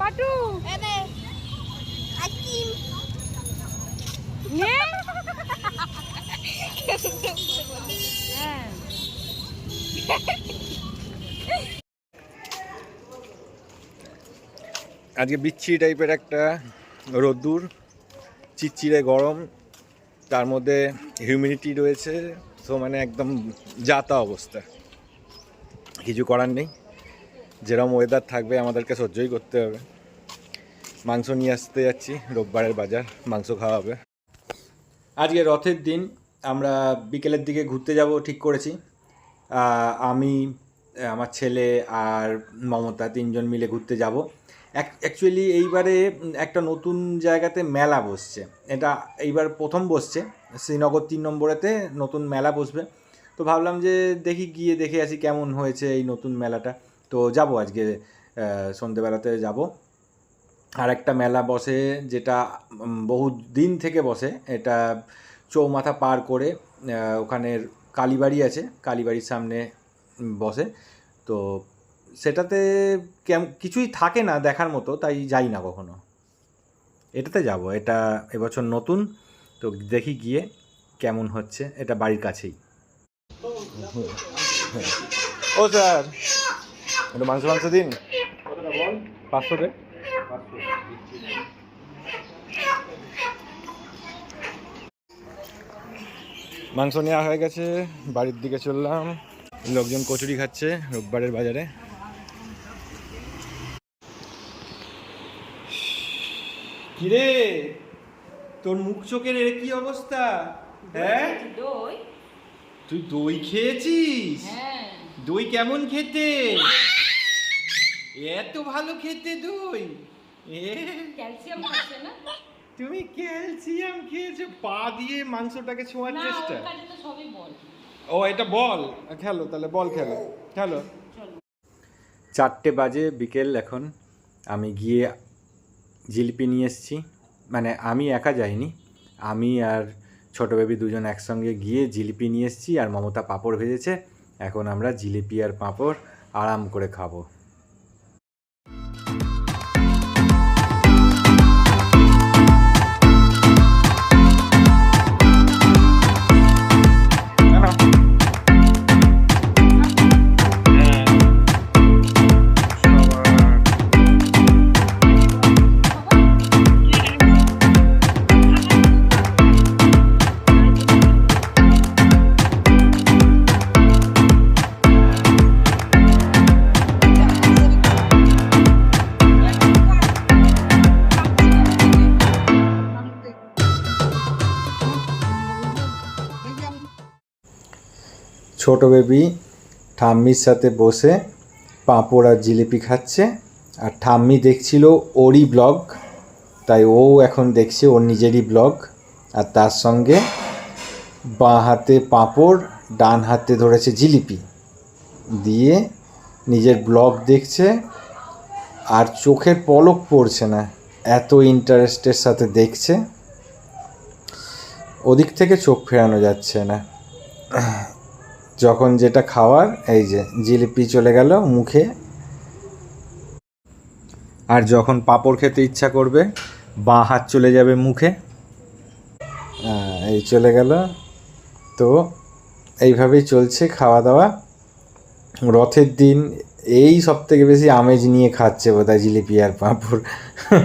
বাটু এনে আকিম নে। হ্যাঁ। আজকে বিচ্ছিরি টাইপের একটা রোদ্দুর চিচ্চিরে গরম তার মধ্যে হিউমিডিটি রয়েছে তো মানে একদম যাতা অবস্থা। কিছু করার নেই। যেরকম ওয়েদার থাকবে, আমাদেরকে সহ্যই করতে হবে। মাংস নিয়ে আসতে যাচ্ছি, রোববারের বাজার, মাংস খাওয়া হবে। আজকে রথের দিন, আমরা বিকেলের দিকে ঘুরতে যাব, ঠিক করেছি। আমি, আমার ছেলে আর মমতা তিনজন মিলে ঘুরতে যাব। অ্যাকচুয়ালি এইবারে একটা নতুন জায়গাতে মেলা বসছে। এটা এইবার প্রথম বসছে। শ্রীনগর তিন নম্বরেতে নতুন মেলা বসবে। তো ভাবলাম যে দেখি গিয়ে দেখে আসি কেমন হয়েছে এই নতুন মেলাটা। তো যাব আজকে সন্ধেবেলাতে যাব। আর একটা মেলা বসে যেটা বহু দিন থেকে বসে, এটা চৌমাথা পার করে ওখানের কালীবাড়ি আছে, কালীবাড়ির সামনে বসে। তো সেটাতে কিছুই থাকে না দেখার মতো, তাই যাই না কখনো। এটাতে যাব, এটা এবছর নতুন, তো দেখি গিয়ে কেমন হচ্ছে, এটা বাড়ির কাছেই। ও স্যার একটু মাংস মাংস দিন। পাঁচশো দে। মাংস নেওয়া হয়ে গেছে বাড়ির দিকে চললাম। লোকজন কচুরি খাচ্ছে রোববারের বাজারে। কিরে? তোর মুখ চোখের এর কি অবস্থা? হ্যাঁ? তুই দই খেয়েছিস? হ্যাঁ। দই কেমন খেতে? এত ভালো খেতে দই। এ ক্যালসিয়াম খাচ্ছে না? তুমি ক্যালসিয়াম খেয়েছো? পা দিয়ে মাংসটাকে ছোঁয়ার চেষ্টা। ও এটা বল। খেলো তাহলে বল খেলো। খেলো। চারটে বাজে বিকেল এখন। আমি গিয়ে জিলিপি নিয়ে এসেছি। মানে আমি একা যাইনি। আমি আর ছোট বেবি দুজন একসঙ্গে গিয়ে জিলিপি নিয়ে এসেছি আর মমতা পাঁপড় ভেজেছে। এখন আমরা জিলিপি আর পাঁপড় আরাম করে খাব। ছোট বেবি ঠাম্মির সাথে বসে পাঁপড় আর জিলিপি খাচ্ছে। আর ঠাম্মি দেখছিল ওরই ব্লগ, তাই ও এখন দেখছে ওর নিজেরই ব্লগ। আর তার সঙ্গে বাঁ হাতে পাঁপড়, ডান হাতে ধরেছে জিলিপি। দিয়ে নিজের ব্লগ দেখছে, আর চোখের পলক পড়ছে না, এত ইন্টারেস্টের সাথে দেখছে। ওদিক থেকে চোখ ফেরানো যাচ্ছে না। যখন যেটা খাওয়ার, এই যে জিলিপি চলে গেল মুখে। আর যখন পাঁপড় খেতে ইচ্ছা করবে, বাঁ হাত চলে যাবে মুখে। এই চলে গেল। তো এইভাবেই চলছে খাওয়া দাওয়া রথের দিন এই সব থেকে বেশি আমেজ নিয়ে খাচ্ছে বোধহয় জিলিপি আর পাঁপড়।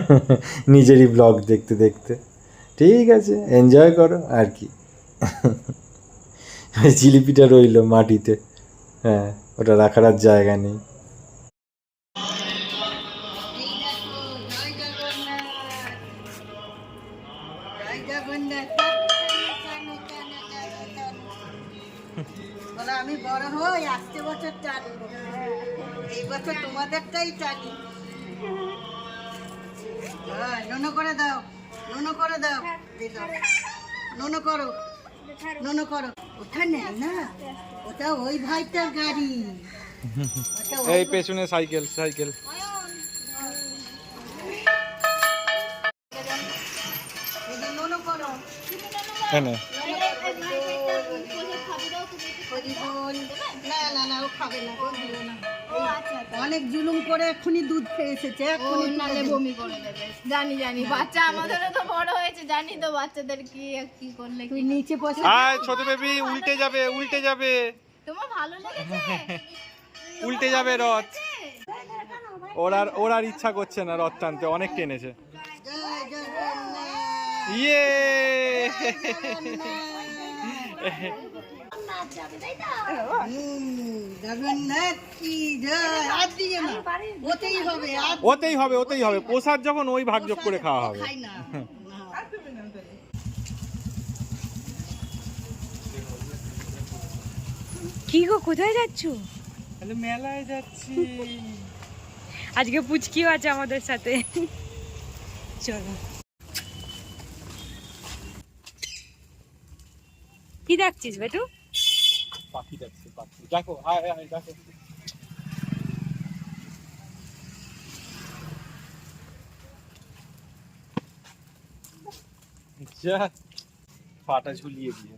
নিজেরই ব্লগ দেখতে দেখতে। ঠিক আছে এনজয় করো আর কি। জিলিপিটা রইল মাটিতে। হ্যাঁ ওটা রাখার আর জায়গা নেই। আমি বড় হই বছর হ্যাঁ, নুনো করে দাও নুনো করে দাও। নুনো করো নুনো করো। ওটা না ওটা ওই ভাইটার গাড়ি। ওই এই পেছনে সাইকেল সাইকেল। করো হ্যাঁ। হরিবোল না না না ও খাবে না ও দিও না। অনেক জুলুম করে এক্ষুনি দুধ খেয়ে এসেছে এক্ষুনি নালে বমি করে দেবে। জানি জানি বাচ্চা আমাদেরও তো বড় হয়েছে জানি তো বাচ্চাদের কি কি করলে তুই কি নিচে বসে আয় ছোট বেবি উল্টে যাবে উল্টে যাবে। তোমার ভালো লেগেছে? উল্টে যাবে রথ। ওর আর ওর আর ইচ্ছা করছে না রথ টানতে অনেক টেনেছে। ইয়ে! ওতেই হবে ওতেই হবে। প্রসাদ যখন ওই ভাগযোগ করে খাওয়া হবে। খাই না না। কি গো কোথায় যাচ্ছ? তাহলে মেলায় যাচ্ছি। আজকে পুচকিও আছে আমাদের সাথে। চলো। কি দেখছিস বেটু? পাখি যাচ্ছে পাখি দেখো আয় আয় দেখো। যা পাটা ঝুলিয়ে দিয়ে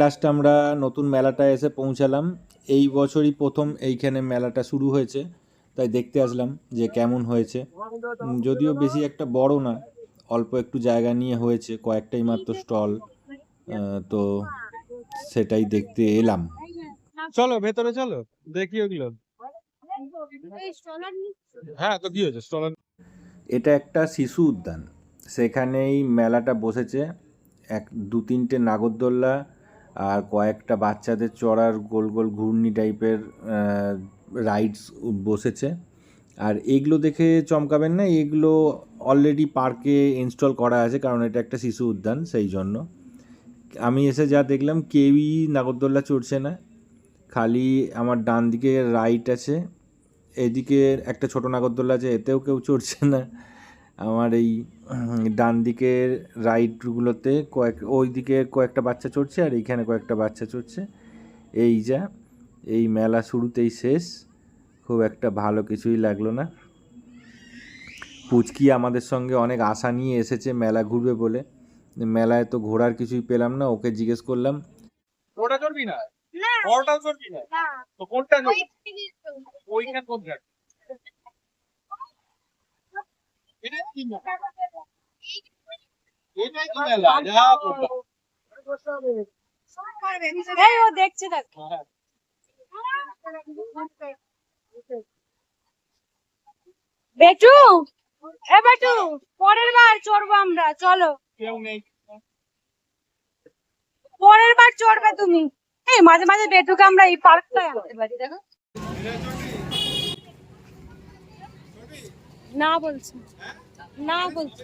লাস্ট আমরা নতুন মেলাটায় এসে পৌঁছালাম। এই বছরই প্রথম এইখানে মেলাটা শুরু হয়েছে। তাই দেখতে আসলাম যে কেমন হয়েছে। যদিও বেশি একটা বড় না অল্প একটু জায়গা নিয়ে হয়েছে কয়েকটাই মাত্র স্টল তো সেটাই দেখতে এলাম। চলো ভেতরে চলো দেখি ওগুলো। হ্যাঁ তো কি হয়েছে? স্টল এটা একটা শিশু উদ্যান। সেখানেই মেলাটা বসেছে। এক দু তিনটে নাগরদোল্লা আর কয়েকটা বাচ্চাদের চড়ার গোল গোল ঘূর্ণি টাইপের রাইডস বসেছে। আর এগুলো দেখে চমকাবেন না, এগুলো অলরেডি পার্কে ইনস্টল করা আছে, কারণ এটা একটা শিশু উদ্যান, সেই জন্য। আমি এসে যা দেখলাম, কেউই নাগরদোল্লা চড়ছে না। খালি আমার ডান দিকে রাইট আছে, এদিকে একটা ছোট নাগরদোল্লা আছে, এতেও কেউ চড়ছে না। আমার এই ডান দিকের রাইডগুলোতে কয়েক ওই দিকে কয়েকটা বাচ্চা চড়ছে আর এইখানে কয়েকটা বাচ্চা চড়ছে। এই যা এই মেলা শুরুতেই শেষ। খুব একটা ভালো কিছুই লাগল না। পুচকি আমাদের সঙ্গে অনেক আশা নিয়ে এসেছে মেলা ঘুরবে বলে। মেলায় তো ঘোরার কিছুই পেলাম না ওকে জিজ্ঞেস করলাম। ওটা চড়বি না? ওটাও চড়বি না? তো কোনটা ওইখানে কোন ঘাট এটাই কি মেলা? এটাই কি মেলা যা বাবা। পরের বার চড়বো আমরা, চলো। পরের বার চড়বে তুমি। এই, মাঝে মাঝে বেটুকে আমরা এই পার্কটায় আনতে পারি, দেখো। না বলছি। না বলছি।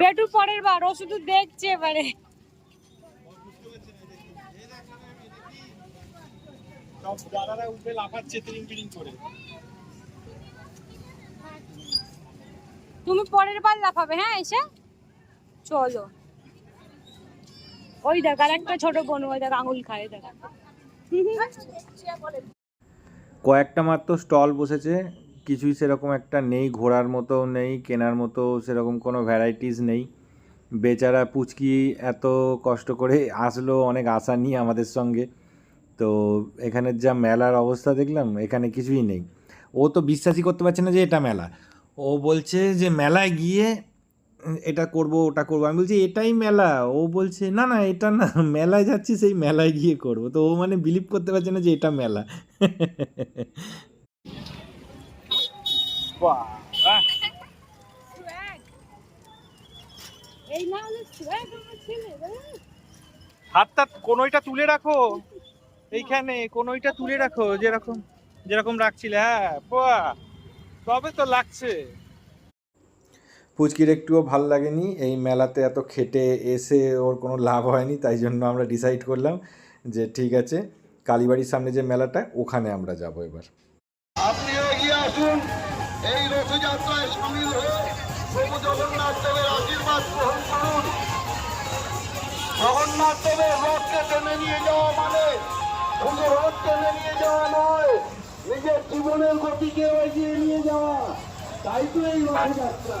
বেটু পরের বার ও শুধু দেখছে এবারে। সব দাদারা উঠে লাফাচ্ছে করে। তুমি পরের বার লাফাবে হ্যাঁ এসে? চলো। ওই দেখ, আর একটা ছোট বোন, ওই দেখ, আঙুল খায়, দেখ। কয়েকটা মাত্র স্টল বসেছে, কিছুই সেরকম একটা নেই ঘোরার মতো নেই, কেনার মতো সেরকম কোনো ভ্যারাইটিস নেই। বেচারা পুচকি এত কষ্ট করে আসলো, অনেক আশা নিয়ে আমাদের সঙ্গে। তো এখানের যা মেলার অবস্থা দেখলাম, এখানে কিছুই নেই। ও তো বিশ্বাসই করতে পারছে না যে এটা মেলা। ও বলছে যে মেলায় গিয়ে এটা করব ওটা করব। আমি বলছি এটাই মেলা। ও বলছে না না এটা না মেলায় যাচ্ছি সেই মেলায় গিয়ে করব। তো ও মানে বিলিভ করতে পারছে না যে এটা মেলা। ছেলে হাতটা কোনোইটা তুলে রাখো। এইখানে কোনোইটা তুলে রাখো যেরকম যেরকম রাখছিলে হ্যাঁ তবে তো লাগছে। পুচকির একটুও ভালো লাগেনি। এই মেলাতে এত খেটে এসে ওর কোনো লাভ হয়নি, তাই জন্য আমরা ডিসাইড করলাম যে ঠিক আছে, কালীবাড়ির সামনে যে মেলাটা, ওখানে আমরা যাব এবার। আপনি এগিয়ে আসুন। এই রথযাত্রায় সামিল হয়ে প্রভু আশীর্বাদ গ্রহণ করুন। রথকে টেনে নিয়ে যাওয়া মানে শুধু রথ টেনে নিয়ে যাওয়া নয়, নিজের জীবনের গতিকে এগিয়ে নিয়ে যাওয়া। তাই তো এই রথযাত্রা।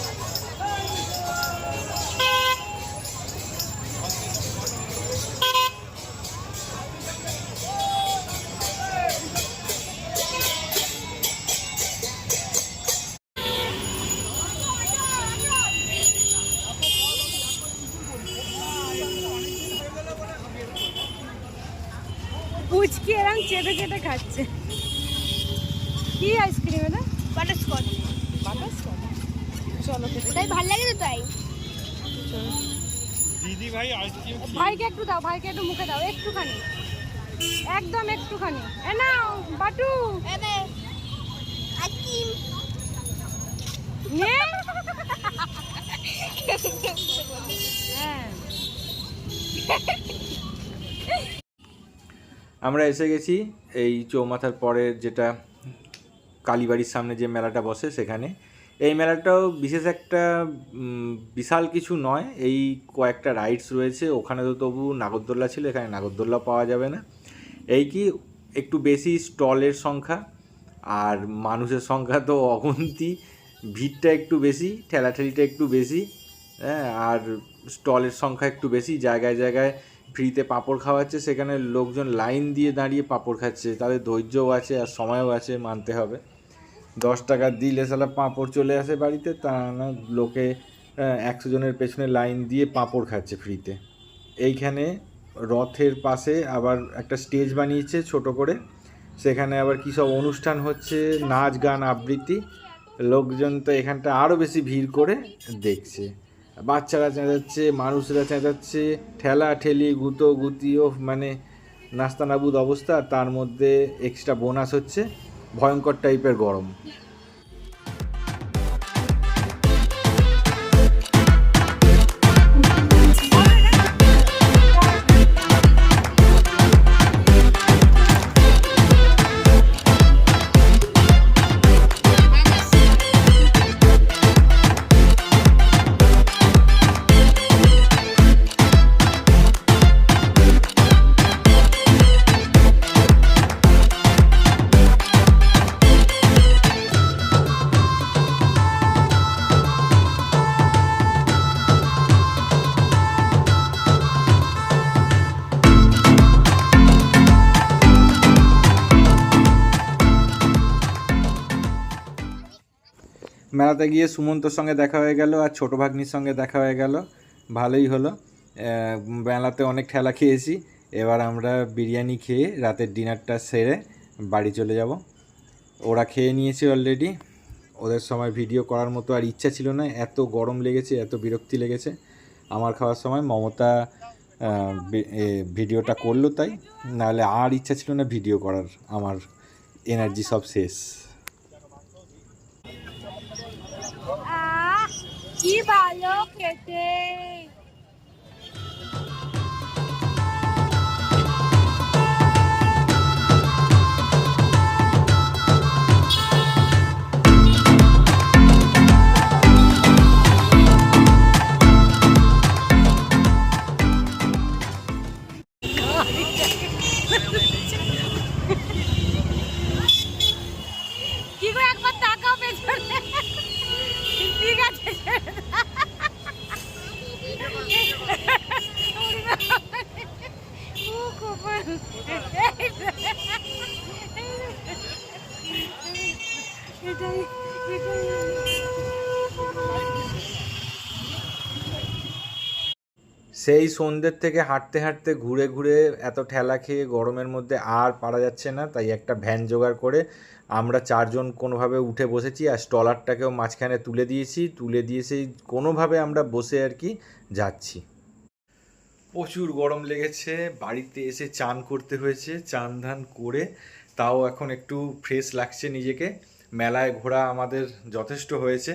চেটে চেটে খাচ্ছে? কি আইসক্রিম এটা? বাটারস্কচ। বাটারস্কচ? চলো তাই ভালো লাগে তো তাই? দিদি ভাই আইসক্রিম ভাইকে একটু দাও ভাইকে একটু মুখে দাও একটুখানি। একদম একটুখানি। এ নাও বাটু। Ice cream. নে। হ্যাঁ। আমরা এসে গেছি এই চৌমাথার পরে যেটা কালীবাড়ির সামনে যে মেলাটা বসে সেখানে। এই মেলাটাও বিশেষ একটা বিশাল কিছু নয়। এই কয়েকটা রাইডস রয়েছে। ওখানে তো তবু নাগরদোল্লা ছিল, এখানে নাগরদোল্লা পাওয়া যাবে না। এই কি, একটু বেশি স্টলের সংখ্যা আর মানুষের সংখ্যা তো অগুন্তি। ভিড়টা একটু বেশি, ঠেলাঠেলিটা একটু বেশি হ্যাঁ আর স্টলের সংখ্যা একটু বেশি। জায়গায় জায়গায় ফ্রিতে পাঁপড় খাওয়াচ্ছে, সেখানে লোকজন লাইন দিয়ে দাঁড়িয়ে পাঁপড় খাচ্ছে। তাদের ধৈর্যও আছে আর সময়ও আছে মানতে হবে। দশ টাকা দিলে সালা পাঁপড় চলে আসে বাড়িতে, তা না লোকে একশো জনের পেছনে লাইন দিয়ে পাঁপড় খাচ্ছে ফ্রিতে। এইখানে রথের পাশে আবার একটা স্টেজ বানিয়েছে ছোট করে। সেখানে আবার কী সব অনুষ্ঠান হচ্ছে, নাচ, গান, আবৃত্তি। লোকজন তো এখানটা আরও বেশি ভিড় করে দেখছে। বাচ্চারা চেঁচাচ্ছে, মানুষরা চেঁচাচ্ছে, ঠেলা ঠেলি, গুতো গুতিও মানে নাস্তানাবুদ অবস্থা, তার মধ্যে এক্সট্রা বোনাস হচ্ছে, ভয়ঙ্কর টাইপের গরম। মেলাতে গিয়ে সুমন্তর সঙ্গে দেখা হয়ে গেল আর ছোটো ভাগ্নির সঙ্গে দেখা হয়ে গেল। ভালোই হলো। মেলাতে অনেক ঠেলা খেয়েছি। এবার আমরা বিরিয়ানি খেয়ে রাতের ডিনারটা সেরে বাড়ি চলে যাব। ওরা খেয়ে নিয়েছে অলরেডি ওদের সময় ভিডিও করার মতো আর ইচ্ছা ছিল না। এত গরম লেগেছে, এত বিরক্তি লেগেছে। আমার খাওয়ার সময় মমতা ভিডিওটা করল তাই। নাহলে আর ইচ্ছা ছিল না ভিডিও করার। আমার এনার্জি সব শেষ। কি ভালো খেতে কি গো একবার তাকাও পেছনে ঠিক আছে। এটাই এটাই। সেই সন্ধ্যের থেকে হাঁটতে হাঁটতে ঘুরে ঘুরে এত ঠেলা খেয়ে গরমের মধ্যে আর পারা যাচ্ছে না, তাই একটা ভ্যান জোগাড় করে আমরা চারজন কোনোভাবে উঠে বসেছি আর স্টলারটাকেও মাঝখানে তুলে দিয়েছি, তুলে দিয়ে সেই কোনোভাবে আমরা বসে আর কি যাচ্ছি। প্রচুর গরম লেগেছে, বাড়িতে এসে চান করতে হয়েছে, চান ধান করে তাও এখন একটু ফ্রেশ লাগছে নিজেকে। মেলায় ঘোরা আমাদের যথেষ্ট হয়েছে,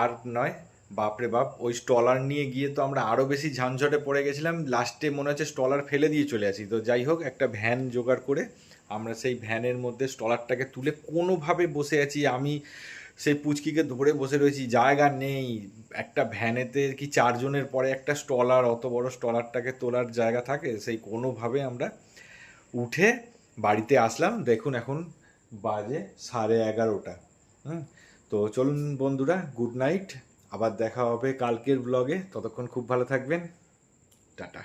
আর নয় বাপরে বাপ, ওই স্টলার নিয়ে গিয়ে তো আমরা আরও বেশি ঝানঝটে পড়ে গেছিলাম। লাস্টে মনে হচ্ছে স্টলার ফেলে দিয়ে চলে আসি। তো যাই হোক, একটা ভ্যান জোগাড় করে আমরা সেই ভ্যানের মধ্যে স্টলারটাকে তুলে কোনোভাবে বসে আছি। আমি সেই পুচকিকে ধরে বসে রয়েছি, জায়গা নেই। একটা ভ্যানেতে কি চারজনের পরে একটা স্টলার অত বড় স্টলারটাকে তোলার জায়গা থাকে, সেই কোনোভাবে আমরা উঠে বাড়িতে আসলাম। দেখুন এখন বাজে সাড়ে এগারোটা। হুম, তো চলুন বন্ধুরা গুড নাইট আবার দেখা হবে কালকের ব্লগে ততক্ষণ খুব ভালো থাকবেন। টাটা।